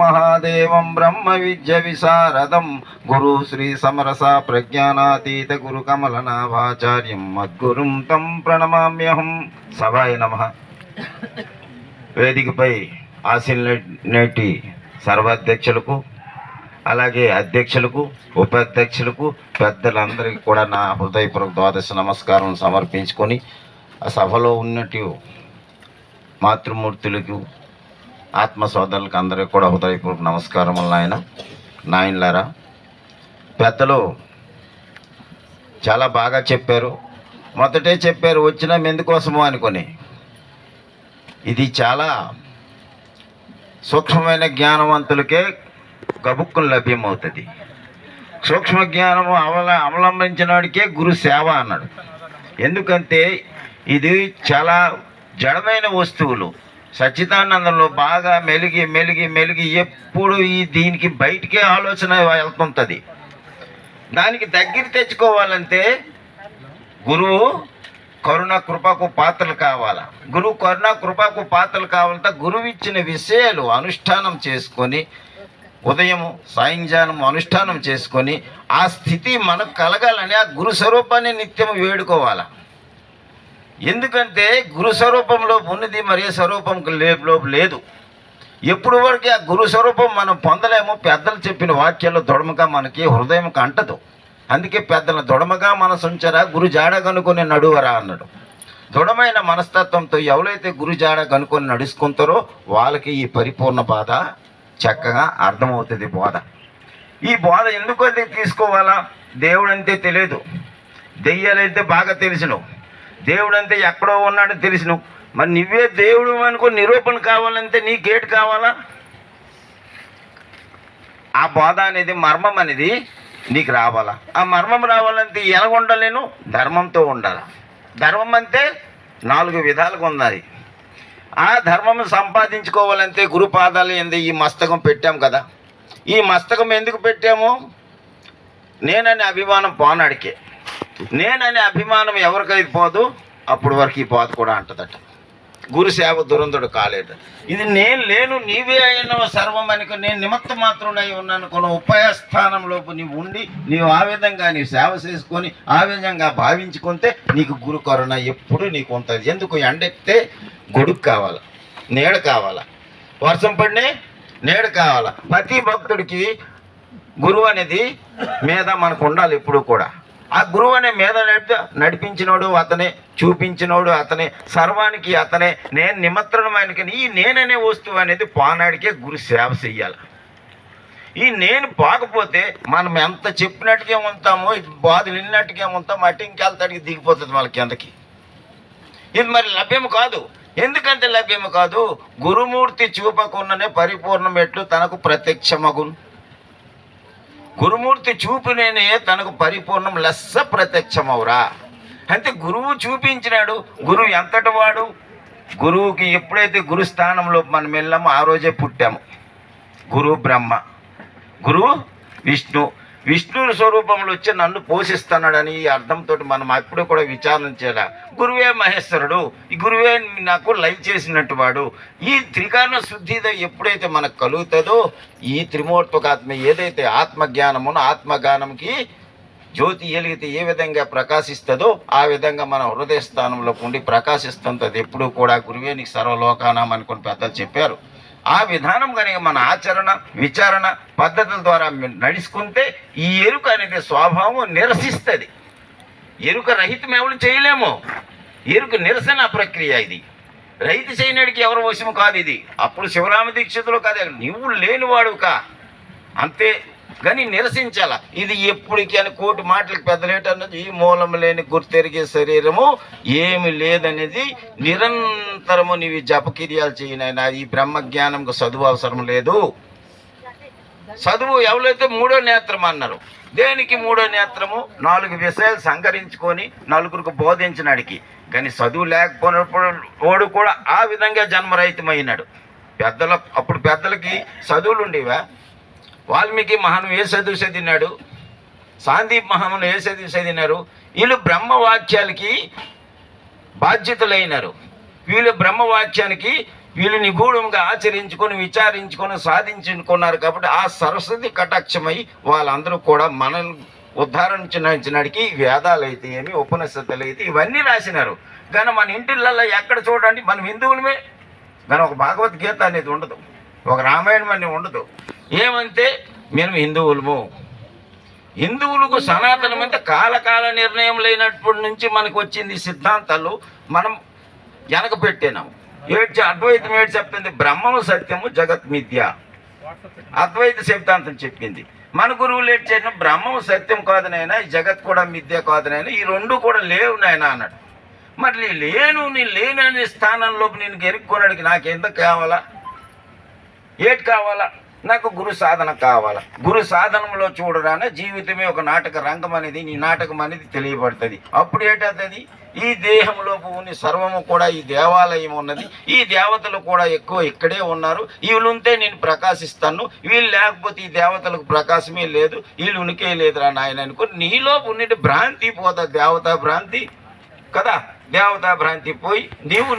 మహాదేవం బ్రహ్మ విద్య విశారదం గురు శ్రీ సమరస ప్రజ్ఞానాతీత గురు కమలనాభాచార్యం మద్గురుం తం ప్రణమామ్యహం సభాయ నమ వేదికపై ఆశీల్ నేటి సర్వాధ్యక్షులకు అలాగే అధ్యక్షులకు ఉపాధ్యక్షులకు పెద్దలందరికీ కూడా నా హృదయపూర్వక ద్వాదశ నమస్కారం సమర్పించుకొని ఆ సభలో ఉన్నట్టు మాతృమూర్తులకు ఆత్మ సోదరులకు అందరికీ కూడా హృదయపూర్వక నమస్కారములు నాయన. నాయనలారా పెద్దలు చాలా బాగా చెప్పారు. మొదటే చెప్పారు వచ్చిన మెందుకోసమో అనుకొని. ఇది చాలా సూక్ష్మమైన జ్ఞానవంతులకే గబుక్కులు లభ్యమవుతుంది. సూక్ష్మ జ్ఞానము అవల అవలంబించిన వాడికే గురు సేవ అన్నాడు. ఎందుకంటే ఇది చాలా జడమైన వస్తువులు. సచ్చిదానందంలో బాగా మెలిగి మెలిగి మెలిగి ఎప్పుడు ఈ దీనికి బయటికే ఆలోచన వెళ్తుంటుంది. దానికి దగ్గర తెచ్చుకోవాలంటే గురువు కరుణ కృపకు పాత్రలు కావాలా? గురువు కరుణ కృపకు పాత్రలు కావాలంటే గురువు ఇచ్చిన విషయాలు అనుష్ఠానం చేసుకొని ఉదయం సాయంజానం అనుష్ఠానం చేసుకొని ఆ స్థితి మనకు కలగాలని ఆ గురు స్వరూపాన్ని నిత్యం వేడుకోవాలి? ఎందుకంటే గురు స్వరూపంలో ఉన్నది మరి స్వరూపం లోపు లేదు. ఎప్పుడు వరకు ఆ గురు స్వరూపం మనం పొందలేము పెద్దలు చెప్పిన వాక్యాలు దొడమగా మనకి హృదయం అంటదు అందుకే పెద్దల దొడమగా మనసుంచరా గురు జాడ కనుకొని నడువరా అన్నాడు. దృఢమైన మనస్తత్వంతో ఎవరైతే గురు జాడ కనుకొని నడుచుకుంటారో వాళ్ళకి ఈ పరిపూర్ణ బాధ చక్కగా అర్థమవుతుంది బోధ. ఈ బోధ ఎందుకు అది తీసుకోవాలా? దేవుడంతే తెలియదు. దెయ్యాలైతే బాగా తెలిసిను దేవుడు అంతే ఎక్కడో ఉన్నాడని తెలిసిన మరి నువ్వే దేవుడు అనుకో నిరూపణ కావాలంటే నీకేటి కావాలా? ఆ బోధ అనేది మర్మం అనేది నీకు రావాలా? ఆ మర్మం రావాలంటే ఎలాగ ఉండలేను ధర్మంతో ఉండాలి. ధర్మం అంటే నాలుగు విధాలుగా ఉన్నది ఆ ధర్మం సంపాదించుకోవాలంటే గురుపాదాలు ఏంది ఈ మస్తకం పెట్టాం కదా. ఈ మస్తకం ఎందుకు పెట్టాము? నేనని అభిమానం పోనాడికే. నేననే అభిమానం ఎవరికైతే పోదు అప్పుడు వరకు ఈ పోత కూడా అంటదట. గురు సేవ దురంధుడు కాలేడు. ఇది నేను లేను నీవే అయిన సర్వం అనుకో నేను నిమిత్త మాత్రుడై ఉన్నాను కొన్ని ఉపాయ స్థానంలోపు నీవు ఉండి నీవు ఆ విధంగా నీ సేవ చేసుకొని ఆ విధంగా భావించుకుంటే నీకు గురు కరుణ ఎప్పుడు నీకు ఉంటుంది. ఎందుకు ఎండెక్కితే గొడుగు కావాలా? నీడ కావాలా? వర్షం పడినే నీడ కావాలా? ప్రతి భక్తుడికి గురువు అనేది మీద మనకు ఉండాలి ఎప్పుడు కూడా. ఆ గురువు అనే మీద నడిపి నడిపించినోడు అతనే చూపించినోడు అతనే సర్వానికి అతనే నేను నిమత్రణమైన ఈ నేననే వస్తువు అనేది పానాడికే గురు సేవ చెయ్యాలి. ఈ నేను పోకపోతే మనం ఎంత చెప్పినట్టుగా ఉంటామో ఇది బాధలు విన్నట్టుగా ఉంటాం అటు ఇంకెళ్తాడికి దిగిపోతుంది వాళ్ళ కిందకి ఇది మరి లభ్యం కాదు. ఎందుకంటే లభ్యం కాదు? గురుమూర్తి చూపకుండానే పరిపూర్ణమెట్లు తనకు ప్రత్యక్షమగును. గురుమూర్తి చూపునేనే తనకు పరిపూర్ణం లెస్స ప్రత్యక్షమవురా అంటే గురువు చూపించినాడు గురువు ఎంతటి వాడు? గురువుకి ఎప్పుడైతే గురు స్థానంలో మనం వెళ్ళామో ఆ రోజే పుట్టాము. గురువు బ్రహ్మ. గురువు విష్ణు. విష్ణువు స్వరూపంలో వచ్చి నన్ను పోషిస్తున్నాడని ఈ అర్థంతో మనం అప్పుడు కూడా విచారణ చేయాలి? గురువే మహేశ్వరుడు ఈ గురువే నాకు లైవ్ చేసినట్టు వాడు. ఈ త్రికారణ శుద్ధితో ఎప్పుడైతే మనకు కలుగుతుందో ఈ త్రిమూర్తకాత్మ ఏదైతే ఆత్మజ్ఞానమునో ఆత్మజ్ఞానంకి జ్యోతి ఎలిగితే ఏ విధంగా ప్రకాశిస్తుందో ఆ విధంగా మన హృదయ స్థానంలో ఉండి ప్రకాశిస్తుంటుంది. ఎప్పుడు కూడా గురువేనికి సర్వలోకానం అనుకుని పెద్దలు చెప్పారు. ఆ విధానం కనుక మన ఆచరణ విచారణ పద్ధతుల ద్వారా నడుచుకుంటే ఈ ఎరుక అనేది స్వభావం నిరసిస్తుంది. ఎరుక రహితం ఎవరు చేయలేము. ఎరుక నిరసన ప్రక్రియ ఇది. రైతు చేయనడికి ఎవరు వశము కాదు ఇది. అప్పుడు శివరామ దీక్షితులు కాదు నువ్వు లేనివాడు కా. అంతే కానీ నిరసించాల. ఇది ఎప్పటికీ అని కోటి మాటలకు పెద్దలేటన్నది ఈ మూలం లేని గుర్తెరిగే శరీరము ఏమి లేదనేది నిరంతరము నీవి జపకిర్యాలు చేయనైనా ఈ బ్రహ్మజ్ఞానంకు చదువు అవసరం లేదు. చదువు ఎవరైతే మూడో నేత్రం అన్నారు దేనికి మూడో నేత్రము? నాలుగు విషయాలు సంకరించుకొని నలుగురికి బోధించినడికి. కానీ చదువు లేకపోయినప్పుడు వాడు కూడా ఆ విధంగా జన్మరహితమైనాడు. పెద్దల అప్పుడు పెద్దలకి చదువులు ఉండేవా వాల్మీకి మహాను ఏ చదువు చదివినాడు సాందీప్ మహామును ఏ చదువు తిన్నారు? వీళ్ళు బ్రహ్మవాక్యాలకి బాధ్యతలైనారు. వీళ్ళు బ్రహ్మవాక్యానికి వీళ్ళు నిగూఢంగా ఆచరించుకొని విచారించుకొని సాధించుకున్నారు కాబట్టి ఆ సరస్వతి కటాక్షమై వాళ్ళందరూ కూడా మనల్ని ఉద్ధారించినడికి వేదాలు అయితే ఏమి ఉపనిషత్తులు అయితే ఇవన్నీ రాసినారు. కానీ మన ఇంటిళ్ళల్లో ఎక్కడ చూడండి మనం హిందువులమే. కానీ ఒక భగవద్గీత అనేది ఉండదు. ఒక రామాయణం అనేది ఉండదు. ఏమంటే మేము హిందువులము. హిందువులకు సనాతనం అంటే కాలకాల నిర్ణయం లేనప్పటి నుంచి మనకు వచ్చింది ఈ సిద్ధాంతాలు మనం వెనక పెట్టినాము ఏడ్చి అద్వైతం ఏడు చెప్తుంది బ్రహ్మము సత్యము జగత్ మిథ్య. అద్వైత సిద్ధాంతం చెప్పింది. మన గురువులు ఏడు చేసిన బ్రహ్మము సత్యం కాదునైనా జగత్ కూడా మిథ్య కాదునైనా ఈ రెండు కూడా లేవు నాయన అన్నాడు. మరి నీ లేను నీ లేనని స్థానంలోపు నేను గెరుక్కోనడానికి నాకెంత కావాలా? ఏటి కావాలా? నాకు గురు సాధన కావాలి? గురు సాధనంలో చూడరానే జీవితమే ఒక నాటక రంగం అనేది నీ నాటకం అనేది తెలియబడుతుంది. అప్పుడు ఏంటది ఈ దేహంలో ఉన్న సర్వము కూడా ఈ దేవాలయం ఉన్నది. ఈ దేవతలు కూడా ఎక్కువ ఇక్కడే ఉన్నారు. వీళ్ళుంటే నేను ప్రకాశిస్తాను. వీళ్ళు లేకపోతే ఈ దేవతలకు ప్రకాశమే లేదు. వీళ్ళు ఉనికే లేదురా నాయన అనుకుని నీలో ఉన్నటి భ్రాంతి పోతా. దేవతా భ్రాంతి కదా? దేవతా భ్రాంతి పోయి నీవు